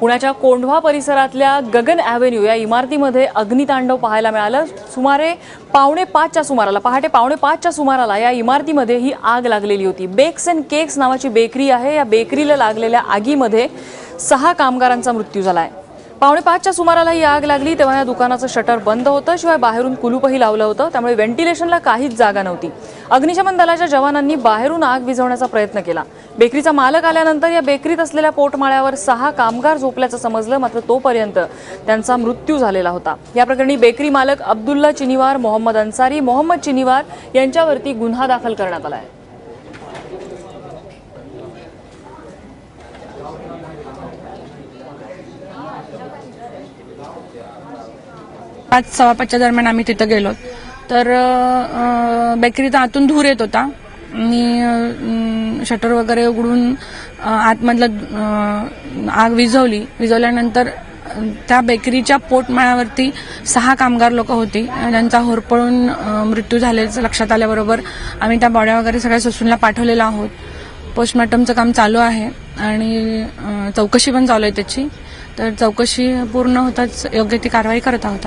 पुण्याच्या कोंढवा परिसरातल्या गगन ॲव्हेन्यू या इमारतीमध्ये अग्नितांडव पाहायला मिळालं. सुमारे पावणे पाचच्या सुमाराला पहाटे पावणे पाचच्या सुमाराला या इमारतीमध्ये ही आग लागलेली होती. बेक्स अँड केक्स नावाची बेकरी आहे. या बेकरीला लागलेल्या आगीमध्ये सहा कामगारांचा मृत्यू झाला आहे पावणे पाचच्या सुमाराला ही आग लागली तेव्हा या दुकानाचं शटर बंद होतं. शिवाय बाहेरून कुलूपही लावलं होतं. त्यामुळे व्हेंटिलेशनला काहीच जागा नव्हती. अग्निशमन दलाच्या जवानांनी बाहेरून आग विझवण्याचा प्रयत्न केला. बेकरीचा मालक आल्यानंतर या बेकरीत असलेल्या पोटमाळ्यावर सहा कामगार झोपल्याचं समजलं मात्र तोपर्यंत त्यांचा मृत्यू झालेला होता. या प्रकरणी बेकरी मालक अब्दुल्ला चिनिवार मोहम्मद अन्सारी मोहम्मद चिनिवार यांच्यावरती गुन्हा दाखल करण्यात आला आहे. पाच सव्वा पाचच्या दरम्यान आम्ही तिथं गेलो. तर बेकरीचा आतून धूर येत होता. मी शटर वगैरे उघडून आतमधलं आग विझवली. विझवल्यानंतर त्या बेकरीच्या पोटमाळ्यावरती सहा कामगार लोक होती. त्यांचा होरपळून मृत्यू झाल्याचं लक्षात आल्याबरोबर आम्ही त्या बॉड्या वगैरे सगळ्या ससूनला पाठवलेलो आहोत. पोस्टमॉर्टमचं काम चालू आहे आणि चौकशी पण चालू आहे त्याची. तर चौकशी पूर्ण होताच योग्य ती कारवाई करत आहोत